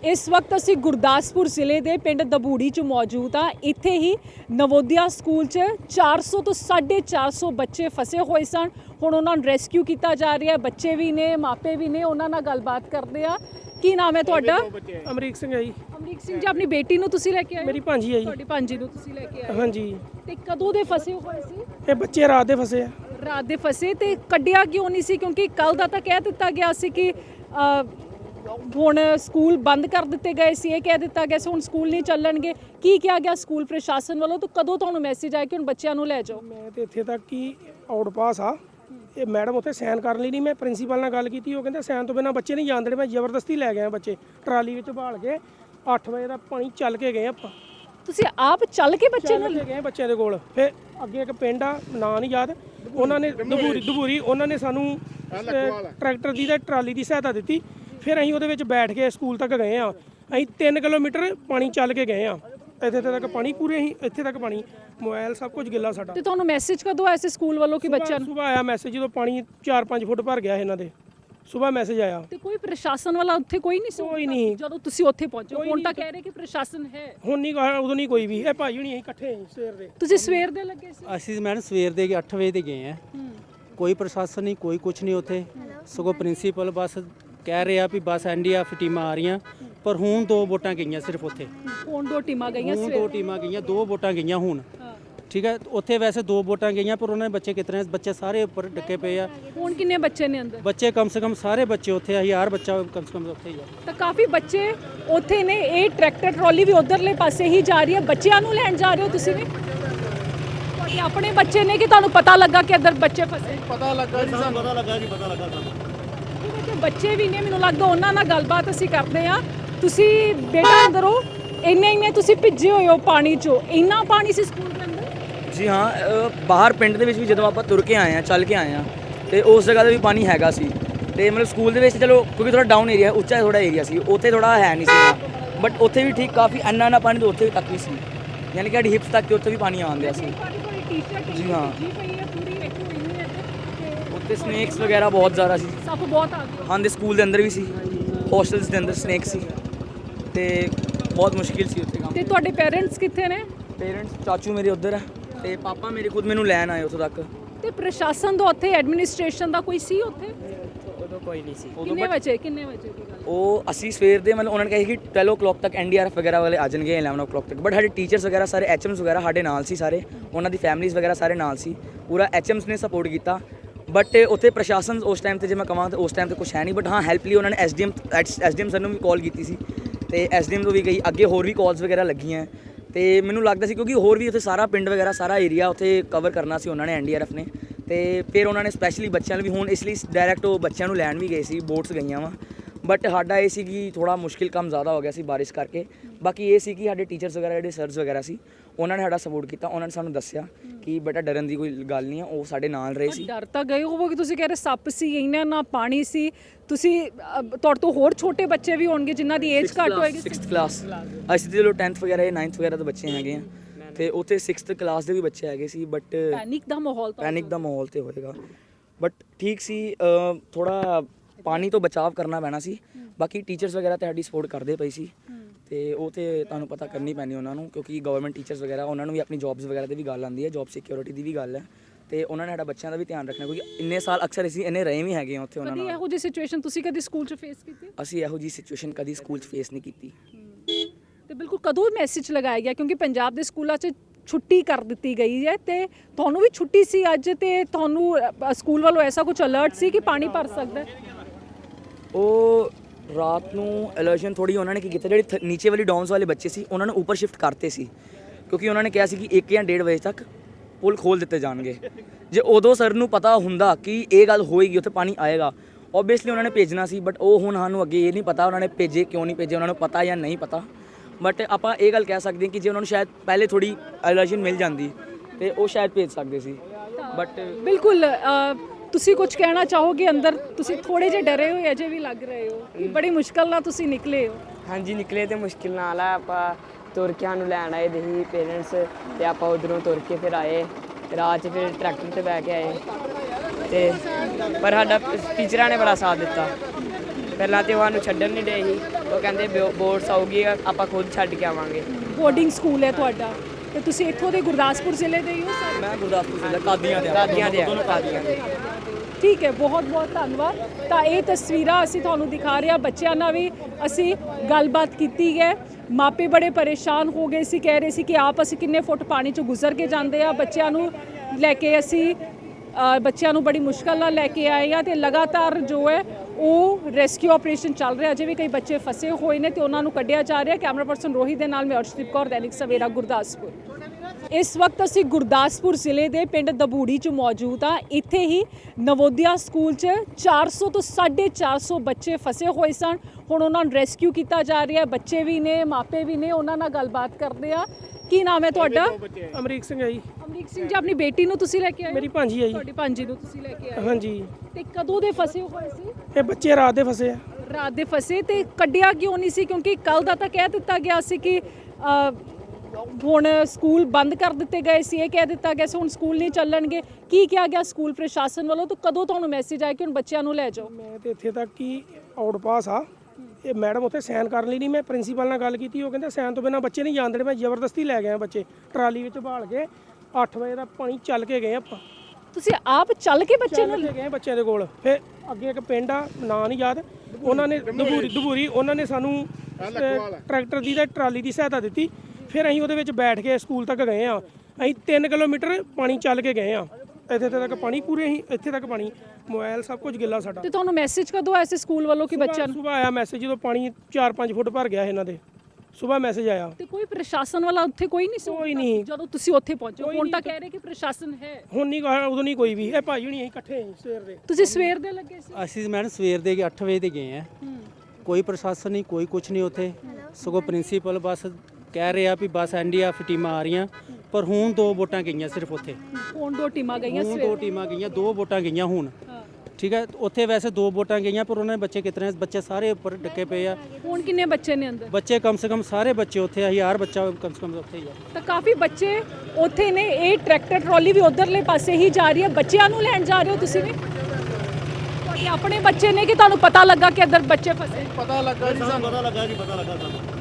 ਇਸ ਵਕਤ ਅਸੀਂ ਗੁਰਦਾਸਪੁਰ ਜ਼ਿਲ੍ਹੇ ਦੇ ਪਿੰਡ ਦਬੂੜੀ 'ਚ ਮੌਜੂਦ ਆ ਇੱਥੇ ਹੀ ਨਵੋਦਿਆ ਸਕੂਲ 'ਚ 400 ਤੋਂ 450 ਬੱਚੇ ਫਸੇ ਹੋਏ ਸਨ। ਹੁਣ ਉਹਨਾਂ ਨੂੰ ਰੈਸਕਿਊ ਕੀਤਾ ਜਾ ਰਿਹਾ ਬੱਚੇ ਵੀ ਨੇ ਮਾਪੇ ਵੀ ਨੇ ਉਹਨਾਂ ਨਾਲ ਗੱਲਬਾਤ ਕਰਦੇ ਆ ਕੀ ਨਾਮ ਹੈ ਤੁਹਾਡਾ? ਅਮਰੀਕ ਸਿੰਘ ਹੈ ਜੀ। ਅਮਰੀਕ ਸਿੰਘ ਜੀ ਆਪਣੀ ਬੇਟੀ ਨੂੰ ਤੁਸੀਂ ਲੈ ਕੇ ਆਏ ਹੋ? ਮੇਰੀ ਭਾਂਜੀ ਹੈ ਜੀ। ਤੁਹਾਡੀ ਭਾਂਜੀ ਨੂੰ ਤੁਸੀਂ ਲੈ ਕੇ ਆਏ ਹੋ। ਹਾਂਜੀ। ਤੇ ਕਦੋਂ ਦੇ ਫਸੇ ਹੋਏ ਸੀ? ਇਹ ਬੱਚੇ ਰਾਤ ਦੇ ਫਸੇ ਆ। ਰਾਤ ਦੇ ਫਸੇ ਤੇ ਕੱਢਿਆ ਕਿਉਂ ਨਹੀਂ ਸੀ? ਕਿਉਂਕਿ ਕੱਲ ਦਾ ਤਾਂ ਕਹਿ ਦਿੱਤਾ ਗਿਆ ਸੀ ਕਿ ਅ, ਹੁਣ ਸਕੂਲ ਬੰਦ ਕਰ ਦਿੱਤੇ ਗਏ ਸੀ ਇਹ ਕਹਿ ਦਿੱਤਾ ਗਿਆ ਸੀ ਹੁਣ ਸਕੂਲ ਨਹੀਂ ਚੱਲਣਗੇ। ਕੀ ਕਿਹਾ ਗਿਆ ਸਕੂਲ ਪ੍ਰਸ਼ਾਸਨ ਵੱਲੋਂ? ਤਾਂ ਕਦੋਂ ਤੁਹਾਨੂੰ ਮੈਸੇਜ ਆਇਆ ਕਿ ਹੁਣ ਬੱਚਿਆਂ ਨੂੰ ਲੈ ਜਾਓ? ਮੈਂ ਤੇ ਇੱਥੇ ਤੱਕ ਹੀ ਆਊਟ ਪਾਸ ਆ। ਇਹ ਮੈਡਮ ਉੱਥੇ ਸਾਈਨ ਕਰਨ ਲਈ ਨਹੀਂ ਮੈਂ ਪ੍ਰਿੰਸੀਪਲ ਨਾਲ ਗੱਲ ਕੀਤੀ ਉਹ ਕਹਿੰਦਾ ਸਾਈਨ ਤੋਂ ਬਿਨਾਂ ਬੱਚੇ ਨਹੀਂ ਜਾਣ ਦੇਣੇ ਮੈਂ ਜ਼ਬਰਦਸਤੀ ਲੈ ਗਿਆ ਬੱਚੇ ਟਰਾਲੀ ਵਿੱਚ ਭਾਲ ਕੇ 8 ਵਜੇ ਦਾ ਪਾਣੀ ਚੱਲ ਕੇ ਗਏ ਆਪਾਂ। ਤੁਸੀਂ ਆਪ ਚੱਲ ਕੇ ਬੱਚੇ ਨੂੰ ਚੱਲ ਕੇ ਗਏ ਬੱਚਿਆਂ ਦੇ ਕੋਲ। ਫਿਰ ਅੱਗੇ ਇੱਕ ਪਿੰਡ ਆ ਨਾਂ ਨਹੀਂ ਯਾਦ ਉਹਨਾਂ ਨੇ ਦਬੂਰੀ। ਦਬੂਰੀ ਉਹਨਾਂ ਨੇ ਸਾਨੂੰ ਟਰੈਕਟਰ ਦੀ ਤੇ ਟਰਾਲੀ ਦੀ ਸਹਾਇਤਾ ਦਿੱਤੀ। ਫਿਰ ਅਸੀਂ ਉਹਦੇ ਵਿੱਚ ਬੈਠ ਕੇ ਸਕੂਲ ਤੱਕ ਗਏ ਆ ਅਸੀਂ 3 ਕਿਲੋਮੀਟਰ ਪਾਣੀ ਚੱਲ ਕੇ ਗਏ ਆ ਇੱਥੇ ਤੱਕ ਪਾਣੀ ਪੂਰੇ ਹੀ ਇੱਥੇ ਤੱਕ ਪਾਣੀ ਮੋਬਾਈਲ ਸਭ ਕੁਝ ਗਿੱਲਾ ਸਾਡਾ। ਤੇ ਤੁਹਾਨੂੰ ਮੈਸੇਜ ਕਦੋਂ ਆਇਆ ਸੀ ਸਕੂਲ ਵੱਲੋਂ ਕਿ ਬੱਚਿਆਂ ਨੂੰ? ਸਵੇਰ ਆਇਆ ਮੈਸੇਜ ਜਦੋਂ ਪਾਣੀ 4-5 ਫੁੱਟ ਭਰ ਗਿਆ ਇਹਨਾਂ ਦੇ। ਸਵੇਰ ਮੈਸੇਜ ਆਇਆ। ਤੇ ਕੋਈ ਪ੍ਰਸ਼ਾਸਨ ਵਾਲਾ ਉੱਥੇ ਕੋਈ ਨਹੀਂ ਸੀ? ਕੋਈ ਨਹੀਂ। ਜਦੋਂ ਤੁਸੀਂ ਉੱਥੇ ਪਹੁੰਚੇ ਕੋਈ ਹੁਣ ਨਹੀਂ। ਤਾਂ ਕਹਿ ਰਹੇ ਕਿ ਪ੍ਰਸ਼ਾਸਨ ਹੈ। ਹੁਣ ਨਹੀਂ ਕਹਾ ਉਦੋਂ ਨਹੀਂ ਕੋਈ ਵੀ। ਇਹ ਭਾਈ ਹੁਣੀ ਅਸੀਂ ਇਕੱਠੇ ਸੀ ਸਵੇਰ ਦੇ। ਤੁਸੀਂ ਸਵੇਰ ਦੇ ਲੱਗੇ ਸੀ? ਅਸੀਂ ਮੈਡਮ ਸਵੇਰ ਦੇ 8 ਵਜੇ ਤੇ ਗਏ ਆ ਕੋਈ ਪ੍ਰਸ਼ਾਸਨ ਨਹੀਂ ਕੋਈ ਕੁਝ ਨਹੀਂ ਉੱਥੇ। ਸਗੋਂ ਪ੍ਰਿੰਸੀਪਲ ਬਸ ਕਹਿ ਰਿਹਾ ਵੀ ਬਸ ਐਨਡੀਆਰਐਫ ਟੀਮਾਂ ਆ ਰਹੀਆਂ ਪਰ ਹੁਣ ਦੋ ਵੋਟਾਂ ਗਈਆਂ ਸਿਰਫ ਉੱਥੇ। ਹੁਣ ਦੋ ਟੀਮਾਂ ਗਈਆਂ ਹੁਣ ਸਵੇਰ? ਦੋ ਟੀਮਾਂ ਗਈਆਂ ਦੋ ਵੋਟਾਂ ਗਈਆਂ ਹੁਣ। ਠੀਕ ਹੈ ਉੱਥੇ ਵੈਸੇ ਦੋ ਵੋਟਾਂ ਗਈਆਂ ਪਰ ਉਹਨਾਂ ਦੇ ਬੱਚੇ ਕਿਤਨੇ ਬੱਚੇ ਸਾਰੇ ਉੱਪਰ ਡਿੱਗੇ ਪਏ ਆ। ਹੁਣ ਕਿੰਨੇ ਬੱਚੇ ਨੇ ਅੰਦਰ? ਬੱਚੇ ਕਮ ਸੇ ਕਮ ਸਾਰੇ ਬੱਚੇ ਉੱਥੇ ਆ ਹਜ਼ਾਰ ਬੱਚਾ ਕਮ ਸੇ ਕਮ ਉੱਥੇ ਹੀ ਆ। ਤਾਂ ਕਾਫੀ ਬੱਚੇ ਉੱਥੇ ਨੇ ਇਹ ਟਰੈਕਟਰ ਟਰਾਲੀ ਵੀ ਉਧਰਲੇ ਪਾਸੇ ਹੀ ਜਾ ਰਹੀ ਹੈ। ਬੱਚਿਆਂ ਨੂੰ ਲੈਣ ਜਾ ਰਹੇ ਹੋ ਤੁਸੀਂ ਵੀ? ਤੁਹਾਡੇ ਆਪਣੇ ਬੱਚੇ ਨੇ ਕਿ ਤੁਹਾਨੂੰ ਪਤਾ ਲੱਗਾ ਕਿ ਇੱਧਰ ਬੱਚੇ ਫਸੇ? ਪਤਾ ਲੱਗਾ ਜੀ ਸਾਨੂੰ ਪਤਾ ਲੱਗਾ ਜੀ ਪਤਾ ਲੱਗਾ ਸਾਨੂੰ। ਬੱਚੇ ਵੀ ਨੇ ਮੈਨੂੰ ਲੱਗਦਾ ਉਹਨਾਂ ਨਾਲ ਗੱਲਬਾਤ ਅਸੀਂ ਕਰਦੇ ਆ ਤੁਸੀਂ ਬੇਟਾ ਅੰਦਰੋਂ ਇੰਨੇ ਇੰਨੇ ਤੁਸੀਂ ਭਿੱਜੇ ਹੋਏ ਹੋ ਪਾਣੀ 'ਚੋਂ। ਇੰਨਾ ਪਾਣੀ ਸੀ ਸਕੂਲ ਦੇ ਅੰਦਰ? ਜੀ ਹਾਂ ਅ, ਬਾਹਰ ਪਿੰਡ ਦੇ ਵਿੱਚ ਵੀ ਜਦੋਂ ਆਪਾਂ ਤੁਰ ਕੇ ਆਏ ਆ ਚੱਲ ਕੇ ਆਏ ਆ ਤੇ ਉਸ ਜਗ੍ਹਾ ਤੇ ਵੀ ਪਾਣੀ ਹੈਗਾ ਸੀ। ਤੇ ਮਤਲਬ ਸਕੂਲ ਦੇ ਵਿੱਚ ਚਲੋ ਕਿਉਂਕਿ ਥੋੜਾ ਡਾਊਨ ਏਰੀਆ ਉੱਚਾ ਥੋੜਾ ਏਰੀਆ ਸੀ ਉੱਥੇ ਥੋੜਾ ਹੈ ਨਹੀਂ ਸੀ। ਬਟ ਉੱਥੇ ਵੀ ਠੀਕ ਕਾਫੀ ਇੰਨਾ ਨਾ ਪਾਣੀ ਤਾਂ ਉੱਥੇ ਵੀ ਤੱਕ ਵੀ ਸੀ। ਯਾਨੀ ਕਿ ਸਾਡੀ ਹਿਪਸ ਤੱਕ ਤੇ ਉੱਥੇ ਵੀ ਪਾਣੀ ਆਉਂਦਿਆ ਸੀ। ਤੁਹਾਡੀ ਕੋਈ ਟੀ-ਸ਼ਰਟ ਜੀ ਹਾਂ। ਜੀ ਪਈ ਹੈ ਪੂਰੀ ਵੇਖੋ ਇੰਨੀ ਹੈ ਤੇ ਸਨੇਕਸ ਵਗੈਰਾ ਬਹੁਤ ਜ਼ਿਆਦਾ ਸੀ। ਸੱਪ ਬਹੁਤ ਆ ਗਏ। ਹਾਂ ਦੇ ਸਕੂਲ ਦੇ ਅੰਦਰ ਵੀ ਸੀ। ਹੋਸਟਲਸ ਦੇ ਅੰਦਰ ਸਨੇਕ ਸੀ। ਤੇ ਬਹੁਤ ਮੁਸ਼ਕਿਲ ਸੀ ਉੱਥੇ ਕੰਮ। ਤੇ ਤੁਹਾਡੇ ਪੇਰੈਂਟਸ ਕਿੱਥੇ ਨੇ? ਪੇਰੈਂਟਸ ਚਾਚੂ ਮੇਰੇ ਉੱਧਰ ਆ ਤੇ ਪਾਪਾ ਮੇਰੇ ਖੁਦ ਮੈਨੂੰ ਲੈਣ ਆਏ ਉੱਥੋਂ ਤੱਕ। ਤੇ ਪ੍ਰਸ਼ਾਸਨ ਦਾ ਉੱਥੇ ਐਡਮਿਨਿਸਟ੍ਰੇਸ਼ਨ ਦਾ ਕੋਈ ਸੀ ਉੱਥੇ? ਉਦੋਂ ਕੋਈ ਨਹੀਂ ਸੀ। ਕਿੰਨੇ ਵਜੇ ਕਿੰਨੇ ਵਜੇ ਦੀ ਗੱਲ? ਉਹ ਅਸੀਂ ਸਵੇਰ ਦੇ ਮਤਲਬ ਉਹਨਾਂ ਨੇ ਕਿਹਾ ਸੀ ਕਿ 12 o'clock ਤੱਕ ਐਨਡੀਆਰਐਫ ਵਗੈਰਾ ਵਾਲੇ ਆ ਜਾਣਗੇ 11 o'clock ਤੱਕ। ਬਟ ਸਾਡੇ ਟੀਚਰਸ ਵਗੈਰਾ ਸਾਰੇ ਐਚਐਮਸ ਵਗੈਰਾ ਸਾਡੇ ਨਾਲ ਸੀ ਸਾਰੇ। ਉਹਨਾਂ ਦੀ ਫੈਮਿਲੀਜ਼ ਵਗੈਰਾ ਸਾਰੇ ਨਾਲ ਸੀ। ਪੂਰਾ ਐਚਐਮਸ ਨੇ ਸਪੋਰਟ ਕੀਤਾ। ਬਟ eh, ਉੱਥੇ ਪ੍ਰਸ਼ਾਸਨ ਉਸ ਟਾਈਮ ਤੇ ਜੇ ਮੈਂ ਕਹਾਂ ਤਾਂ ਉਸ ਟਾਈਮ ਤੇ ਕੁਝ ਹੈ ਨਹੀਂ ਬਟ ਹਾਂ ਹੈਲਪ ਲਈ ਉਹਨਾਂ ਨੇ ਐਸਡੀਐਮ ਐਸਡੀਐਮ ਸਰ ਨੂੰ ਵੀ ਕਾਲ ਕੀਤੀ ਸੀ। ਤੇ ਐਸਡੀਐਮ ਤੋਂ ਵੀ ਗਈ, ਅੱਗੇ ਹੋਰ ਵੀ ਕਾਲਸ ਵਗੈਰਾ ਲੱਗੀਆਂ। ਤੇ ਮੈਨੂੰ ਲੱਗਦਾ ਸੀ ਕਿਉਂਕਿ ਹੋਰ ਵੀ ਉੱਥੇ ਸਾਰਾ ਪਿੰਡ ਵਗੈਰਾ, ਸਾਰਾ ਏਰੀਆ ਉੱਥੇ ਕਵਰ ਕਰਨਾ ਸੀ ਉਹਨਾਂ ਨੇ ਐਨਡੀਆਰਐਫ ਨੇ। ਤੇ ਫਿਰ ਉਹਨਾਂ ਨੇ ਸਪੈਸ਼ਲੀ ਬੱਚਿਆਂ ਨੂੰ ਵੀ ਹੁਣ ਇਸ ਲਈ ਡਾਇਰੈਕਟ ਉਹ ਬੱਚਿਆਂ ਨੂੰ ਲੈਣ ਵੀ ਗਏ ਸੀ ਬੋਟਸ ਗਈਆਂ ਵਾ। ਬਟ ਸਾਡਾ ਇਹ ਸੀ ਕਿ ਥੋੜਾ ਮੁਸ਼ਕਿਲ ਕੰਮ ਜ਼ਿਆਦਾ ਹੋ ਗਿਆ ਸੀ ਬਾਰਿਸ਼ ਕਰਕੇ। ਬਾਕੀ ਇਹ ਸੀ ਕਿ ਸਾਡੇ ਟੀਚਰਸ ਵਗੈਰਾ, ਜਿਹੜੇ ਸਰਸ ਵਗੈਰਾ ਸੀ ਉਹਨਾਂ ਨੇ ਸਾਡਾ ਸਪੋਰਟ ਕੀਤਾ ਉਹਨਾਂ ਨੇ ਸਾਨੂੰ ਦੱਸਿਆ ਕਿ ਬੇਟਾ ਡਰਨ ਦੀ ਕੋਈ ਗੱਲ ਨਹੀਂ ਆ ਉਹ ਸਾਡੇ ਨਾਲ ਰਹੇ ਸੀ। ਡਰ ਤਾਂ ਗਏ ਹੋਵੋਗੇ ਤੁਸੀਂ ਕਹਿ ਰਹੇ ਸੱਪ ਸੀ ਇਹਨਾਂ ਨਾ ਪਾਣੀ ਸੀ। ਤੁਸੀਂ ਅਹ, ਤੁਹਾਡੇ ਤੋਂ ਹੋਰ ਛੋਟੇ ਬੱਚੇ ਵੀ ਹੋਣਗੇ ਜਿਨ੍ਹਾਂ ਦੀ ਏਜ ਘੱਟ ਹੋਏਗੀ। 6th ਕਲਾਸ ਅਸੀਂ ਤੇ ਚਲੋ 10th ਵਗੈਰਾ 9th ਵਗੈਰਾ ਦੇ ਬੱਚੇ ਹੈਗੇ ਆ। ਤੇ ਉੱਥੇ 6th ਕਲਾਸ ਦੇ ਵੀ ਬੱਚੇ ਹੈਗੇ ਸੀ ਬਟ ਪੈਨਿਕ ਦਾ ਮਾਹੌਲ ਤਾਂ ਪੈਨਿਕ ਦਾ ਮਾਹੌਲ ਤੇ ਹੋਏਗਾ। ਬਟ ਠੀਕ ਸੀ ਥੋੜਾ ਪਾਣੀ ਤੋਂ ਬਚਾਅ ਕਰਨਾ ਪੈਣਾ ਸੀ। ਬਾਕੀ ਟੀਚਰਸ ਵਗੈਰਾ ਤੇ ਸਾਡੀ ਸਪੋਰਟ ਕਰਦੇ ਪਈ ਸੀ। ਤੇ ਉਹ ਤੇ ਤੁਹਾਨੂੰ ਪਤਾ ਕਰਨੀ ਪੈਣੀ ਉਹਨਾਂ ਨੂੰ ਕਿਉਂਕਿ ਗਵਰਨਮੈਂਟ ਟੀਚਰਸ ਵਗੈਰਾ ਉਹਨਾਂ ਨੂੰ ਵੀ ਆਪਣੀ ਜੌਬਸ ਵਗੈਰਾ ਤੇ ਵੀ ਗੱਲ ਆਉਂਦੀ ਹੈ ਜੌਬ ਸਿਕਿਉਰਿਟੀ ਦੀ ਵੀ ਗੱਲ ਹੈ। ਤੇ ਉਹਨਾਂ ਨੇ ਸਾਡਾ ਬੱਚਿਆਂ ਦਾ ਵੀ ਧਿਆਨ ਰੱਖਣਾ ਕਿਉਂਕਿ ਇੰਨੇ ਸਾਲ ਅਕਸਰ ਅਸੀਂ ਇੰਨੇ ਰਹੇ ਵੀ ਹੈਗੇ ਆ ਉੱਥੇ ਉਹਨਾਂ ਕਦੀ ਨਾਲ। ਇਹੋ ਜਿਹੀ ਸਿਚੁਏਸ਼ਨ ਤੁਸੀਂ ਕਦੀ ਸਕੂਲ 'ਚ ਫੇਸ ਕੀਤੀ? ਅਸੀਂ ਇਹੋ ਜੀ ਸਿਚੁਏਸ਼ਨ ਕਦੀ ਸਕੂਲ 'ਚ ਫੇਸ ਨਹੀਂ ਕੀਤੀ। ਤੇ ਬਿਲਕੁਲ ਕਦੋਂ ਮੈਸੇਜ ਲਗਾਇਆ ਗਿਆ? ਕਿਉਂਕਿ ਪੰਜਾਬ ਦੇ ਸਕੂਲਾਂ 'ਚ ਛੁੱਟੀ ਕਰ ਦਿੱਤੀ ਗਈ ਹੈ ਤੇ ਤੁਹਾਨੂੰ ਵੀ ਛੁੱਟੀ ਸੀ ਅੱਜ ਤੇ ਤੁਹਾਨੂੰ ਅ, ਸਕੂਲ ਵੱਲੋਂ ਐਸਾ ਕੁਝ ਅਲਰਟ ਸੀ ਕਿ ਪਾਣੀ ਭਰ ਸਕਦਾ ਹੈ? ਉਹ ਰਾਤ ਨੂੰ ਅਲਰਸ਼ਨ ਥੋੜੀ ਉਹਨਾਂ ਨੇ ਕੀ ਕੀਤਾ, ਜਿਹੜੇ ਥ- ਨੀਚੇ ਵਾਲੀ ਡਾਊਨਸ ਵਾਲੇ ਬੱਚੇ ਸੀ, ਉਹਨਾਂ ਨੂੰ ਉੱਪਰ ਸ਼ਿਫਟ ਕਰਤੇ ਸੀ। ਕਿਉਂਕਿ ਉਹਨਾਂ ਨੇ ਕਿਹਾ ਸੀ ਕਿ 1 ਜਾਂ 1.5 ਵਜੇ ਤੱਕ ਪੁਲ ਖੋਲ ਦਿੱਤੇ ਜਾਣਗੇ। ਜੇ ਉਦੋਂ ਸਰ ਨੂੰ ਪਤਾ ਹੁੰਦਾ ਕਿ ਇਹ ਗੱਲ ਹੋਏਗੀ, ਉੱਥੇ ਪਾਣੀ ਆਏਗਾ ਓਬਵੀਅਸਲੀ ਉਹਨਾਂ ਨੇ ਭੇਜਣਾ ਸੀ ਬਟ ਉਹ ਹੁਣ ਸਾਨੂੰ ਅੱਗੇ ਇਹ ਨਹੀਂ ਪਤਾ ਉਹਨਾਂ ਨੇ ਭੇਜੇ ਕਿਉਂ ਨਹੀਂ ਭੇਜੇ, ਉਹਨਾਂ ਨੂੰ ਪਤਾ ਜਾਂ ਨਹੀਂ ਪਤਾ। ਬਟ ਆਪਾਂ ਇਹ ਗੱਲ ਕਹਿ ਸਕਦੇ ਹਾਂ ਕਿ ਜੇ ਉਹਨਾਂ ਨੂੰ ਸ਼ਾਇਦ ਪਹਿਲੇ ਥੋੜੀ ਅਲਰਜਨ ਮਿਲ ਜਾਂਦੀ ਤੇ ਉਹ ਸ਼ਾਇਦ ਭੇਜ ਸਕਦੇ ਸੀ। ਬਟ ਬਿਲਕੁਲ ਤੁਸੀਂ ਕੁਝ ਕਹਿਣਾ ਚਾਹੋਗੇ ਅੰਦਰ? ਤੁਸੀਂ ਥੋੜੇ ਜਿਹੇ ਡਰੇ ਹੋਏ ਅਜੇ ਵੀ ਲੱਗ ਰਹੇ ਹੋ ਕਿ ਬੜੀ ਮੁਸ਼ਕਲ ਨਾਲ ਤੁਸੀਂ ਨਿਕਲੇ ਹੋ। ਹਾਂਜੀ ਨਿਕਲੇ ਤੇ ਮੁਸ਼ਕਿਲ ਨਾਲ ਆ। ਆਪਾਂ ਤੁਰ ਕੇ ਸਾਨੂੰ ਲੈਣ ਆਏ ਦੇ ਸੀ ਪੇਰੈਂਟਸ ਤੇ ਆਪਾਂ ਉਧਰੋਂ ਤੁਰ ਕੇ ਫਿਰ ਆਏ। ਰਾਹ 'ਚ ਫਿਰ ਟਰੈਕਟਰ ਤੇ ਬਹਿ ਕੇ ਆਏ। ਤੇ ਪਰ ਸਾਡਾ ਟੀਚਰਾਂ ਨੇ ਬੜਾ ਸਾਥ ਦਿੱਤਾ। ਪਹਿਲਾਂ ਤੇ ਉਹ ਸਾਨੂੰ ਛੱਡਣ ਨਹੀਂ ਡੇ ਸੀ। ਉਹ ਕਹਿੰਦੇ ਬੋਰਡਸ ਆਊਗੀ ਆਪਾਂ ਖੁਦ ਛੱਡ ਕੇ ਆਵਾਂਗੇ। ਬੋਰਡਿੰਗ ਸਕੂਲ ਹੈ ਤੁਹਾਡਾ। ਤੇ ਤੁਸੀਂ ਇੱਥੋਂ ਦੇ ਗੁਰਦਾਸਪੁਰ ਜ਼ਿਲ੍ਹੇ ਦੇ ਹੀ ਹੋ ਸਾਰੇ? ਮੈਂ ਗੁਰਦਾਸਪੁਰ ਜ਼ਿਲ੍ਹਾ ਕਾਦੀਆਂ ਦੇ ਦਾਦੀਆਂ ਦੇ ਆ, ਦਾਦੀਆਂ ਦੇ ਠੀਕ ਹੈ, ਬਹੁਤ ਬਹੁਤ ਧੰਨਵਾਦ। ਤਾਂ ਇਹ ਤਸਵੀਰਾਂ ਅਸੀਂ ਤੁਹਾਨੂੰ ਦਿਖਾ ਰਹੇ ਹਾਂ, ਬੱਚਿਆਂ ਨਾਲ ਵੀ ਅਸੀਂ ਗੱਲਬਾਤ ਕੀਤੀ ਹੈ। ਮਾਪੇ ਬੜੇ ਪਰੇਸ਼ਾਨ ਹੋ ਗਏ ਸੀ, ਕਹਿ ਰਹੇ ਸੀ ਕਿ ਆਪ ਅਸੀਂ ਕਿੰਨੇ ਫੁੱਟ ਪਾਣੀ 'ਚ ਗੁਜ਼ਰ ਕੇ ਜਾਂਦੇ ਆ ਬੱਚਿਆਂ ਨੂੰ ਲੈ ਕੇ ਅਸੀਂ ਬੱਚਿਆਂ ਨੂੰ ਬੜੀ ਮੁਸ਼ਕਲ ਨਾਲ ਲੈ ਕੇ ਆਏ ਆ ਤੇ ਲਗਾਤਾਰ ਜੋ ਹੈ, ਉਹ ਰੈਸਕਿਊ ਆਪਰੇਸ਼ਨ ਚੱਲ ਰਿਹਾ। ਅਜੇ ਵੀ ਕਈ ਬੱਚੇ ਫਸੇ ਹੋਏ ਨੇ ਤੇ ਉਹਨਾਂ ਨੂੰ ਕੱਢਿਆ ਜਾ ਰਿਹਾ। ਕੈਮਰਾ ਪਰਸਨ ਰੋਹਿਤ ਦੇ ਨਾਲ ਮੈਂ ਅਰਸ਼ਦੀਪ ਕੌਰ, ਦੈਨਿਕ ਸਵੇਰਾ, ਗੁਰਦਾਸਪੁਰ। ਇਸ ਵਕਤ ਅਸੀਂ ਗੁਰਦਾਸਪੁਰ ਜ਼ਿਲ੍ਹੇ ਦੇ ਪਿੰਡ ਦਬੂੜੀ 'ਚ ਮੌਜੂਦ ਆ ਇੱਥੇ ਹੀ ਨਵੋਦਿਆ ਸਕੂਲ 'ਚ 400 ਤੋਂ 450 ਬੱਚੇ ਫਸੇ ਹੋਏ ਸਨ। ਹੁਣ ਉਹਨਾਂ ਨੂੰ ਰੈਸਕਿਊ ਕੀਤਾ ਜਾ ਰਿਹਾ ਬੱਚੇ ਵੀ ਨੇ ਮਾਪੇ ਵੀ ਨੇ ਉਹਨਾਂ ਨਾਲ ਗੱਲਬਾਤ ਕਰਦੇ ਆ ਕੀ ਨਾਮ ਹੈ ਤੁਹਾਡਾ? ਅਮਰੀਕ ਸਿੰਘ ਹੈ ਜੀ। ਅਮਰੀਕ ਸਿੰਘ ਜੀ ਆਪਣੀ ਬੇਟੀ ਨੂੰ ਤੁਸੀਂ ਲੈ ਕੇ ਆਏ? ਮੇਰੀ ਭਾਂਜੀ ਹੈ ਜੀ। ਤੁਹਾਡੀ ਭਾਂਜੀ ਨੂੰ ਤੁਸੀਂ ਲੈ ਕੇ ਆਏ। ਹਾਂਜੀ। ਤੇ ਕਦੋਂ ਦੇ ਫਸੇ ਹੋਏ ਸੀ? ਇਹ ਬੱਚੇ ਰਾਤ ਦੇ ਫਸੇ ਆ। ਰਾਤ ਦੇ ਫਸੇ ਤੇ ਕੱਢਿਆ ਕਿਉਂ ਨਹੀਂ ਸੀ? ਕਿਉਂਕਿ ਕੱਲ ਦਾ ਤਾਂ ਕਹਿ ਦਿੱਤਾ ਗਿਆ ਸੀ ਕਿ ਹੁਣ ਸਕੂਲ ਬੰਦ ਕਰ ਦਿੱਤੇ ਗਏ ਸੀ ਇਹ ਕਹਿ ਦਿੱਤਾ ਗਿਆ ਸੀ ਹੁਣ ਸਕੂਲ ਨਹੀਂ ਚੱਲਣਗੇ। ਕੀ ਕਿਹਾ ਗਿਆ ਸਕੂਲ ਪ੍ਰਸ਼ਾਸਨ ਵੱਲੋਂ? ਤਾਂ ਕਦੋਂ ਤੁਹਾਨੂੰ ਮੈਸੇਜ ਆਇਆ ਕਿ ਹੁਣ ਬੱਚਿਆਂ ਨੂੰ ਲੈ ਜਾਓ? ਮੈਂ ਤੇ ਇੱਥੇ ਤੱਕ ਕਿ ਆਊਟ ਪਾਸ ਆ। ਇਹ ਮੈਡਮ ਉੱਥੇ ਸਾਈਨ ਕਰਨ ਲਈ ਨਹੀਂ ਮੈਂ ਪ੍ਰਿੰਸੀਪਲ ਨਾਲ ਗੱਲ ਕੀਤੀ ਉਹ ਕਹਿੰਦੇ ਸਾਈਨ ਤੋਂ ਬਿਨਾਂ ਬੱਚੇ ਨਹੀਂ ਜਾਣ ਦੇਣੇ ਮੈਂ ਜ਼ਬਰਦਸਤੀ ਲੈ ਗਿਆ ਬੱਚੇ ਟਰਾਲੀ ਵਿੱਚ ਭਾਲ ਕੇ 8 ਵਜੇ ਦਾ ਪਾਣੀ ਚੱਲ ਕੇ ਗਏ ਆਪਾਂ। ਤੁਸੀਂ ਆਪ ਚੱਲ ਕੇ ਬੱਚੇ ਨੂੰ ਚੱਲ ਕੇ ਗਏ ਬੱਚਿਆਂ ਦੇ ਕੋਲ। ਫਿਰ ਅੱਗੇ ਇੱਕ ਪਿੰਡ ਆ ਨਾਂ ਨਹੀਂ ਯਾਦ ਉਹਨਾਂ ਨੇ ਦਬੂਰੀ ਦਬੂਰੀ ਉਹਨਾਂ ਨੇ ਸਾਨੂੰ ਟਰੈਕਟਰ ਦੀ ਤੇ ਟਰਾਲੀ ਦੀ ਸਹਾਇਤਾ ਦਿੱਤੀ। ਫਿਰ ਅਸੀਂ ਉਹਦੇ ਵਿੱਚ ਬੈਠ ਕੇ ਸਕੂਲ ਤੱਕ ਗਏ ਆ ਅਸੀਂ 3 ਕਿਲੋਮੀਟਰ ਪਾਣੀ ਚੱਲ ਕੇ ਗਏ ਆ ਇੱਥੇ ਤੱਕ ਪਾਣੀ ਪੂਰੇ ਅਸੀਂ ਇੱਥੇ ਤੱਕ ਪਾਣੀ ਮੋਬਾਈਲ ਸਭ ਕੁਝ ਗਿੱਲਾ ਸਾਡਾ। ਤੇ ਤੁਹਾਨੂੰ ਮੈਸੇਜ ਕਦੋਂ ਆਇਆ ਸੀ ਸਕੂਲ ਵੱਲੋਂ ਕਿ ਬੱਚਿਆਂ ਨੂੰ? ਸਵੇਰ ਆਇਆ ਮੈਸੇਜ ਜਦੋਂ ਪਾਣੀ 4-5 ਫੁੱਟ ਭਰ ਗਿਆ ਇਹਨਾਂ ਦੇ। ਸਵੇਰ ਮੈਸੇਜ ਆਇਆ। ਤੇ ਕੋਈ ਪ੍ਰਸ਼ਾਸਨ ਵਾਲਾ ਉੱਥੇ ਕੋਈ ਨਹੀਂ ਸੀ? ਕੋਈ ਨਹੀਂ। ਜਦੋਂ ਤੁਸੀਂ ਉੱਥੇ ਪਹੁੰਚੇ ਕੋਈ ਹੁਣ ਨਹੀਂ। ਤਾਂ ਕਹਿ ਰਹੇ ਕਿ ਪ੍ਰਸ਼ਾਸਨ ਹੈ। ਹੁਣ ਨਹੀਂ ਕਹਾ ਉਦੋਂ ਨਹੀਂ ਕੋਈ ਵੀ। ਇਹ ਭਾਈ ਹੁਣੀ ਅਸੀਂ ਇਕੱਠੇ ਸੀ ਸਵੇਰ ਦੇ। ਤੁਸੀਂ ਸਵੇਰ ਦੇ ਲੱਗੇ ਸੀ? ਅਸੀਂ ਮੈਡਮ ਸਵੇਰ ਦੇ 8 ਵਜੇ ਤੇ ਗਏ ਆ। ਕੋਈ ਪ੍ਰਸ਼ਾਸਨ ਨਹੀਂ ਕੋਈ ਕੁਝ ਨਹੀਂ ਉੱਥੇ। ਸਗੋਂ ਪ੍ਰਿੰਸੀਪਲ ਬਸ ਕਹਿ ਰਿਹਾ ਵੀ ਬਸ ਐਨਡੀਆਰਐਫ ਟੀਮਾਂ ਆ ਰਹੀਆਂ। ਪਰ ਹੁਣ ਦੋ ਵੋਟਾਂ ਗਈਆਂ ਸਿਰਫ ਉੱਥੇ। ਹੁਣ ਦੋ ਟੀਮਾਂ ਗਈਆਂ ਹੁਣ ਸਵੇਰ। ਦੋ ਟੀਮਾਂ ਗਈਆਂ ਦੋ ਵੋਟਾਂ ਗਈਆਂ ਹੁਣ। ਠੀਕ ਹੈ ਉੱਥੇ ਵੈਸੇ ਦੋ ਵੋਟਾਂ ਗਈਆਂ ਪਰ ਉਹਨਾਂ ਦੇ ਬੱਚੇ ਕਿਤਨੇ ਬੱਚੇ ਸਾਰੇ ਉੱਪਰ ਡੱਕੇ ਪਏ ਆ। ਹੁਣ ਕਿੰਨੇ ਬੱਚੇ ਨੇ ਅੰਦਰ? ਬੱਚੇ ਕਮ ਸੇ ਕਮ ਸਾਰੇ ਬੱਚੇ ਉੱਥੇ ਆ ਹਜ਼ਾਰ ਬੱਚਾ ਕਮ ਸੇ ਕਮ ਉੱਥੇ ਹੀ ਆ। ਤਾਂ ਕਾਫੀ ਬੱਚੇ ਉੱਥੇ ਨੇ ਇਹ ਟਰੈਕਟਰ ਟਰਾਲੀ ਵੀ ਉਧਰਲੇ ਪਾਸੇ ਹੀ ਜਾ ਰਹੀ ਹੈ। ਬੱਚਿਆਂ ਨੂੰ ਲੈਣ ਜਾ ਰਹੇ ਹੋ ਤੁਸੀਂ ਵੀ? ਤੁਹਾਡੇ ਆਪਣੇ ਬੱਚੇ ਨੇ ਕਿ ਤੁਹਾਨੂੰ ਪਤਾ ਲੱਗਾ ਕਿ ਅੰਦਰ ਬੱਚੇ ਫਸੇ? ਪਤਾ ਲੱਗਾ ਜੀ ਸਾਨੂੰ ਪਤਾ ਲੱਗਾ ਜੀ ਪਤਾ ਲੱਗਾ ਸਾਨੂੰ।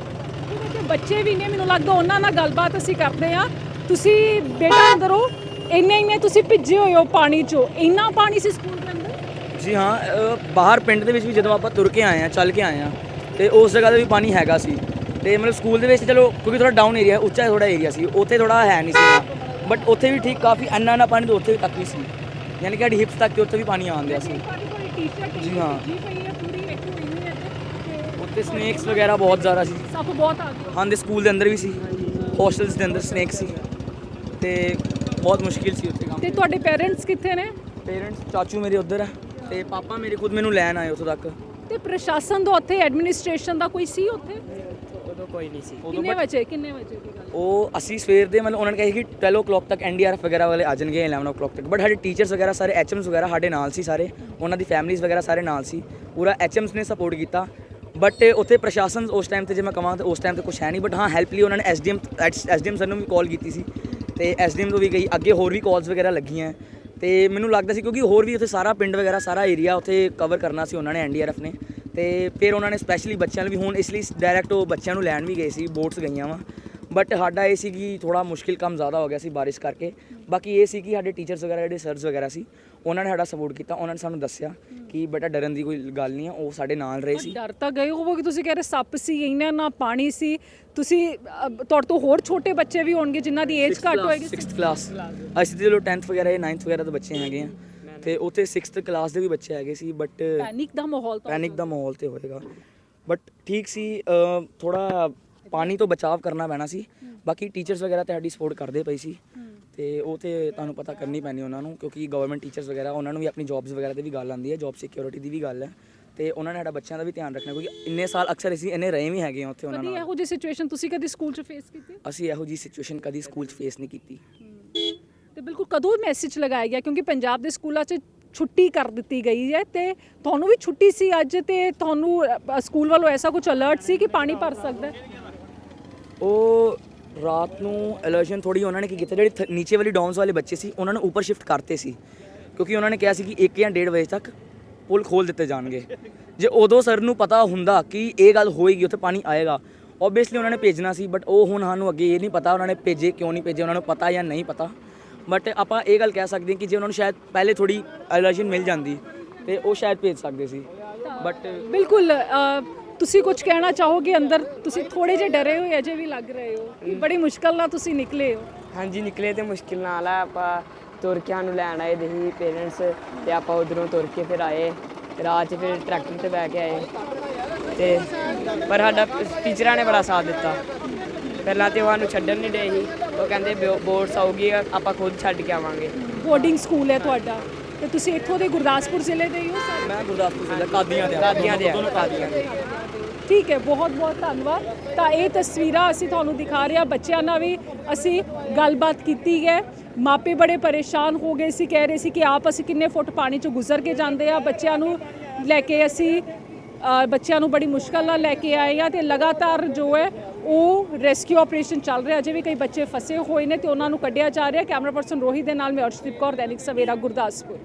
ਬੱਚੇ ਵੀ ਨੇ ਮੈਨੂੰ ਲੱਗਦਾ ਉਹਨਾਂ ਨਾਲ ਗੱਲਬਾਤ ਅਸੀਂ ਕਰਦੇ ਆ ਤੁਸੀਂ ਬੇਟਾ ਅੰਦਰੋਂ ਇੰਨੇ ਇੰਨੇ ਤੁਸੀਂ ਭਿੱਜੇ ਹੋਏ ਹੋ ਪਾਣੀ 'ਚੋਂ। ਇੰਨਾ ਪਾਣੀ ਸੀ ਸਕੂਲ ਦੇ ਅੰਦਰ? ਜੀ ਹਾਂ ਅ, ਬਾਹਰ ਪਿੰਡ ਦੇ ਵਿੱਚ ਵੀ ਜਦੋਂ ਆਪਾਂ ਤੁਰ ਕੇ ਆਏ ਆ ਚੱਲ ਕੇ ਆਏ ਆ ਤੇ ਉਸ ਜਗ੍ਹਾ ਤੇ ਵੀ ਪਾਣੀ ਹੈਗਾ ਸੀ। ਤੇ ਮਤਲਬ ਸਕੂਲ ਦੇ ਵਿੱਚ ਚਲੋ ਕਿਉਂਕਿ ਥੋੜਾ ਡਾਊਨ ਏਰੀਆ ਉੱਚਾ ਥੋੜਾ ਏਰੀਆ ਸੀ ਉੱਥੇ ਥੋੜਾ ਹੈ ਨਹੀਂ ਸੀ ਬਟ ਉੱਥੇ ਵੀ ਠੀਕ ਕਾਫੀ ਇੰਨਾ ਨਾ ਪਾਣੀ ਤਾਂ ਉੱਥੇ ਤੱਕ ਵੀ ਸੀ। ਯਾਨੀ ਕਿ ਸਾਡੀ ਹਿਪਸ ਤੱਕ ਤੇ ਉੱਥੇ ਵੀ ਪਾਣੀ ਆਉਂਦਿਆ ਸੀ। ਤੁਹਾਡੀ ਕੋਈ ਟੀ-ਸ਼ਰਟ ਜੀ ਹਾਂ। ਜੀ ਪਈ ਹੈ ਪੂਰੀ ਹੋਈ ਹੈ। ਤੇ ਸਨੇਕਸ ਵਗੈਰਾ ਬਹੁਤ ਜ਼ਿਆਦਾ ਸੀ। ਸੱਪ ਬਹੁਤ ਆ ਗਏ। ਹਾਂ ਦੇ ਸਕੂਲ ਦੇ ਅੰਦਰ ਵੀ ਸੀ। ਹੋਸਟਲਸ ਦੇ ਅੰਦਰ ਸਨੇਕ ਸੀ। ਤੇ ਬਹੁਤ ਮੁਸ਼ਕਿਲ ਸੀ ਉੱਥੇ ਕੰਮ। ਤੇ ਤੁਹਾਡੇ ਪੇਰੈਂਟਸ ਕਿੱਥੇ ਨੇ? ਪੇਰੈਂਟਸ ਚਾਚੂ ਮੇਰੇ ਉੱਧਰ ਆ ਤੇ ਪਾਪਾ ਮੇਰੇ ਖੁਦ ਮੈਨੂੰ ਲੈਣ ਆਏ ਉੱਥੋਂ ਤੱਕ। ਤੇ ਪ੍ਰਸ਼ਾਸਨ ਦਾ ਉੱਥੇ ਐਡਮਿਨਿਸਟ੍ਰੇਸ਼ਨ ਦਾ ਕੋਈ ਸੀ ਉੱਥੇ? ਉਦੋਂ ਕੋਈ ਨਹੀਂ ਸੀ। ਕਿੰਨੇ ਵਜੇ ਕਿੰਨੇ ਵਜੇ ਦੀ ਗੱਲ? ਉਹ ਅਸੀਂ ਸਵੇਰ ਦੇ ਮਤਲਬ ਉਹਨਾਂ ਨੇ ਕਿਹਾ ਸੀ ਕਿ 12 o'clock ਤੱਕ ਐਨਡੀਆਰਐਫ ਵਗੈਰਾ ਵਾਲੇ ਆ ਜਾਣਗੇ 11 o'clock ਤੱਕ। ਬਟ ਸਾਡੇ ਟੀਚਰਸ ਵਗੈਰਾ ਸਾਰੇ ਐਚਐਮਸ ਵਗੈਰਾ ਸਾਡੇ ਨਾਲ ਸੀ ਸਾਰੇ। ਉਹਨਾਂ ਦੀ ਫੈਮਿਲੀਜ਼ ਵਗੈਰਾ ਸਾਰੇ ਨਾਲ ਸੀ। ਪੂਰਾ ਐਚਐਮਸ ਨੇ ਸਪੋਰਟ ਕੀਤਾ। ਬਟ eh, ਉੱਥੇ ਪ੍ਰਸ਼ਾਸਨ ਉਸ ਟਾਈਮ ਤੇ ਜੇ ਮੈਂ ਕਹਾਂ ਤਾਂ ਉਸ ਟਾਈਮ ਤੇ ਕੁਝ ਹੈ ਨਹੀਂ ਬਟ ਹਾਂ ਹੈਲਪ ਲਈ ਉਹਨਾਂ ਨੇ ਐਸਡੀਐਮ ਐਸਡੀਐਮ ਸਰ ਨੂੰ ਵੀ ਕਾਲ ਕੀਤੀ ਸੀ। ਤੇ ਐਸਡੀਐਮ ਤੋਂ ਵੀ ਗਈ, ਅੱਗੇ ਹੋਰ ਵੀ ਕਾਲਸ ਵਗੈਰਾ ਲੱਗੀਆਂ। ਤੇ ਮੈਨੂੰ ਲੱਗਦਾ ਸੀ ਕਿਉਂਕਿ ਹੋਰ ਵੀ ਉੱਥੇ ਸਾਰਾ ਪਿੰਡ ਵਗੈਰਾ, ਸਾਰਾ ਏਰੀਆ ਉੱਥੇ ਕਵਰ ਕਰਨਾ ਸੀ ਉਹਨਾਂ ਨੇ ਐਨਡੀਆਰਐਫ ਨੇ। ਤੇ ਫਿਰ ਉਹਨਾਂ ਨੇ ਸਪੈਸ਼ਲੀ ਬੱਚਿਆਂ ਨੂੰ ਵੀ ਹੁਣ ਇਸ ਲਈ ਡਾਇਰੈਕਟ ਉਹ ਬੱਚਿਆਂ ਨੂੰ ਲੈਣ ਵੀ ਗਏ ਸੀ ਬੋਟਸ ਗਈਆਂ ਵਾ। ਬਟ ਸਾਡਾ ਇਹ ਸੀ ਕਿ ਥੋੜਾ ਮੁਸ਼ਕਿਲ ਕੰਮ ਜ਼ਿਆਦਾ ਹੋ ਗਿਆ ਸੀ ਬਾਰਿਸ਼ ਕਰਕੇ। ਬਾਕੀ ਇਹ ਸੀ ਕਿ ਸਾਡੇ ਟੀਚਰਸ ਵਗੈਰਾ, ਜਿਹੜੇ ਸਰਸ ਵਗੈਰਾ ਸੀ ਉਹਨਾਂ ਨੇ ਸਾਡਾ ਸਪੋਰਟ ਕੀਤਾ ਉਹਨਾਂ ਨੇ ਸਾਨੂੰ ਦੱਸਿਆ ਕਿ ਬੇਟਾ ਡਰਨ ਦੀ ਕੋਈ ਗੱਲ ਨਹੀਂ ਆ ਉਹ ਸਾਡੇ ਨਾਲ ਰਹੇ ਸੀ। ਡਰ ਤਾਂ ਗਏ ਹੋਵੋਗੇ ਤੁਸੀਂ ਕਹਿ ਰਹੇ ਸੱਪ ਸੀ ਇਹਨਾਂ ਨਾ ਪਾਣੀ ਸੀ। ਤੁਸੀਂ ਅਹ, ਤੁਹਾਡੇ ਤੋਂ ਹੋਰ ਛੋਟੇ ਬੱਚੇ ਵੀ ਹੋਣਗੇ ਜਿਨ੍ਹਾਂ ਦੀ ਏਜ ਘੱਟ ਹੋਏਗੀ। 6th ਕਲਾਸ ਅਸੀਂ ਤੇ ਚਲੋ 10th ਵਗੈਰਾ ਜਾਂ 9th ਵਗੈਰਾ ਦੇ ਬੱਚੇ ਹੈਗੇ ਆ। ਤੇ ਉੱਥੇ 6th ਕਲਾਸ ਦੇ ਵੀ ਬੱਚੇ ਹੈਗੇ ਸੀ ਬਟ ਪੈਨਿਕ ਦਾ ਮਾਹੌਲ ਤਾਂ ਪੈਨਿਕ ਦਾ ਮਾਹੌਲ ਤੇ ਹੋਏਗਾ। ਬਟ ਠੀਕ ਸੀ ਥੋੜਾ ਪਾਣੀ ਤੋਂ ਬਚਾਅ ਕਰਨਾ ਪੈਣਾ ਸੀ। ਬਾਕੀ ਟੀਚਰਸ ਵਗੈਰਾ ਤੇ ਸਾਡੀ ਸਪੋਰਟ ਕਰਦੇ ਪਈ ਸੀ। ਤੇ ਉਹ ਤੇ ਤੁਹਾਨੂੰ ਪਤਾ ਕਰਨੀ ਪੈਣੀ ਉਹਨਾਂ ਨੂੰ ਕਿਉਂਕਿ ਗਵਰਨਮੈਂਟ ਟੀਚਰਸ ਵਗੈਰਾ ਉਹਨਾਂ ਨੂੰ ਵੀ ਆਪਣੀ ਜੌਬਸ ਵਗੈਰਾ ਤੇ ਵੀ ਗੱਲ ਆਉਂਦੀ ਹੈ। ਜੌਬ ਸਿਕਿਉਰਿਟੀ ਦੀ ਵੀ ਗੱਲ ਹੈ। ਤੇ ਉਹਨਾਂ ਨੇ ਸਾਡਾ ਬੱਚਿਆਂ ਦਾ ਵੀ ਧਿਆਨ ਰੱਖਣਾ ਕਿਉਂਕਿ ਇੰਨੇ ਸਾਲ ਅਕਸਰ ਅਸੀਂ ਇੰਨੇ ਰਹੇ ਵੀ ਹੈਗੇ ਆ ਉੱਥੇ ਉਹਨਾਂ ਕਦੀ ਨਾਲ। ਇਹੋ ਜਿਹੀ ਸਿਚੁਏਸ਼ਨ ਤੁਸੀਂ ਕਦੀ ਸਕੂਲ 'ਚ ਫੇਸ ਕੀਤੀ? ਅਸੀਂ ਇਹੋ ਜੀ ਸਿਚੁਏਸ਼ਨ ਕਦੀ ਸਕੂਲ 'ਚ ਫੇਸ ਨਹੀਂ ਕੀਤੀ। ਤੇ ਬਿਲਕੁਲ ਕਦੋਂ ਮੈਸੇਜ ਲਗਾਇਆ ਗਿਆ? ਕਿਉਂਕਿ ਪੰਜਾਬ ਦੇ ਸਕੂਲਾਂ 'ਚ ਛੁੱਟੀ ਕਰ ਦਿੱਤੀ ਗਈ ਹੈ ਤੇ ਤੁਹਾਨੂੰ ਵੀ ਛੁੱਟੀ ਸੀ ਅੱਜ ਤੇ ਤੁਹਾਨੂੰ ਅ, ਸਕੂਲ ਵੱਲੋਂ ਐਸਾ ਕੁਝ ਅਲਰਟ ਸੀ ਕਿ ਪਾਣੀ ਭਰ ਸਕਦਾ ਹੈ? ਉਹ ਰਾਤ ਨੂੰ ਅਲਰਸ਼ਨ ਥੋੜੀ ਉਹਨਾਂ ਨੇ ਕੀ ਕੀਤਾ, ਜਿਹੜੇ ਥ- ਨੀਚੇ ਵਾਲੀ ਡਾਊਨਸ ਵਾਲੇ ਬੱਚੇ ਸੀ, ਉਹਨਾਂ ਨੂੰ ਉੱਪਰ ਸ਼ਿਫਟ ਕਰਤੇ ਸੀ। ਕਿਉਂਕਿ ਉਹਨਾਂ ਨੇ ਕਿਹਾ ਸੀ ਕਿ 1 ਜਾਂ 1.5 ਵਜੇ ਤੱਕ ਪੁਲ ਖੋਲ ਦਿੱਤੇ ਜਾਣਗੇ। ਜੇ ਉਦੋਂ ਸਰ ਨੂੰ ਪਤਾ ਹੁੰਦਾ ਕਿ ਇਹ ਗੱਲ ਹੋਏਗੀ, ਉੱਥੇ ਪਾਣੀ ਆਏਗਾ ਓਬਵੀਅਸਲੀ ਉਹਨਾਂ ਨੇ ਭੇਜਣਾ ਸੀ ਬਟ ਉਹ ਹੁਣ ਸਾਨੂੰ ਅੱਗੇ ਇਹ ਨਹੀਂ ਪਤਾ ਉਹਨਾਂ ਨੇ ਭੇਜੇ ਕਿਉਂ ਨਹੀਂ ਭੇਜੇ, ਉਹਨਾਂ ਨੂੰ ਪਤਾ ਜਾਂ ਨਹੀਂ ਪਤਾ। ਬਟ ਆਪਾਂ ਇਹ ਗੱਲ ਕਹਿ ਸਕਦੇ ਹਾਂ ਕਿ ਜੇ ਉਹਨਾਂ ਨੂੰ ਸ਼ਾਇਦ ਪਹਿਲੇ ਥੋੜੀ ਅਲਰਸ਼ਨ ਮਿਲ ਜਾਂਦੀ, ਤੇ ਉਹ ਸ਼ਾਇਦ ਭੇਜ ਸਕਦੇ ਸੀ। ਬਟ ਬਿਲਕੁਲ ਤੁਸੀਂ ਕੁਝ ਕਹਿਣਾ ਚਾਹੋਗੇ ਅੰਦਰ? ਤੁਸੀਂ ਥੋੜੇ ਜਿਹੇ ਡਰੇ ਹੋਏ ਅਜੇ ਵੀ ਲੱਗ ਰਹੇ ਹੋ। ਕਿ ਬੜੀ ਮੁਸ਼ਕਲ ਨਾਲ ਤੁਸੀਂ ਨਿਕਲੇ ਹੋ। ਹਾਂਜੀ ਨਿਕਲੇ ਤੇ ਮੁਸ਼ਕਿਲ ਨਾਲ ਆ। ਆਪਾਂ ਤੁਰ ਕੇ ਸਾਨੂੰ ਲੈਣ ਆਏ ਦੇ ਸੀ ਪੇਰੈਂਟਸ ਤੇ ਆਪਾਂ ਉਧਰੋਂ ਤੁਰ ਕੇ ਫਿਰ ਆਏ। ਰਾਹ 'ਚ ਫਿਰ ਟਰੈਕਟਰ ਤੇ ਬਹਿ ਕੇ ਆਏ। ਤੇ ਪਰ ਸਾਡਾ ਟੀਚਰਾਂ ਨੇ ਬੜਾ ਸਾਥ ਦਿੱਤਾ। ਪਹਿਲਾਂ ਤੇ ਉਹ ਸਾਨੂੰ ਛੱਡਣ ਨਹੀਂ ਦੇ ਸੀ। ਉਹ ਕਹਿੰਦੇ ਬੋਰਡਸ ਆਊਗੀ ਆਪਾਂ ਖੁਦ ਛੱਡ ਕੇ ਆਵਾਂਗੇ। ਬੋਰਡਿੰਗ ਸਕੂਲ ਹੈ ਤੁਹਾਡਾ। ਤੇ ਤੁਸੀਂ ਇੱਥੋਂ ਦੇ ਗੁਰਦਾਸਪੁਰ ਜ਼ਿਲ੍ਹੇ ਦੇ ਹੀ ਹੋ ਸਰ? ਮੈਂ ਗੁਰਦਾਸਪੁਰ ਜ਼ਿਲ੍ਹਾ ਕਾਦੀਆਂ ਦੇ ਦਾਦੀਆਂ ਦੇ ਆ, ਦਾਦੀਆਂ ਦੇ ਠੀਕ ਹੈ, ਬਹੁਤ ਬਹੁਤ ਧੰਨਵਾਦ। ਤਾਂ ਇਹ ਤਸਵੀਰਾਂ ਅਸੀਂ ਤੁਹਾਨੂੰ ਦਿਖਾ ਰਹੇ ਹਾਂ, ਬੱਚਿਆਂ ਨਾਲ ਵੀ ਅਸੀਂ ਗੱਲਬਾਤ ਕੀਤੀ ਹੈ। ਮਾਪੇ ਬੜੇ ਪਰੇਸ਼ਾਨ ਹੋ ਗਏ ਸੀ, ਕਹਿ ਰਹੇ ਸੀ ਕਿ ਆਪ ਅਸੀਂ ਕਿੰਨੇ ਫੁੱਟ ਪਾਣੀ 'ਚ ਗੁਜ਼ਰ ਕੇ ਜਾਂਦੇ ਆ ਬੱਚਿਆਂ ਨੂੰ ਲੈ ਕੇ ਅਸੀਂ ਬੱਚਿਆਂ ਨੂੰ ਬੜੀ ਮੁਸ਼ਕਲ ਨਾਲ ਲੈ ਕੇ ਆਏ ਆ ਤੇ ਲਗਾਤਾਰ ਜੋ ਹੈ, ਉਹ ਰੈਸਕਿਊ ਆਪਰੇਸ਼ਨ ਚੱਲ ਰਿਹਾ। ਅਜੇ ਵੀ ਕਈ ਬੱਚੇ ਫਸੇ ਹੋਏ ਨੇ ਤੇ ਉਹਨਾਂ ਨੂੰ ਕੱਢਿਆ ਜਾ ਰਿਹਾ। ਕੈਮਰਾ ਪਰਸਨ ਰੋਹਿਤ ਦੇ ਨਾਲ ਮੈਂ ਅਰਸ਼ਦੀਪ ਕੌਰ, ਦੈਨਿਕ ਸਵੇਰਾ, ਗੁਰਦਾਸਪੁਰ।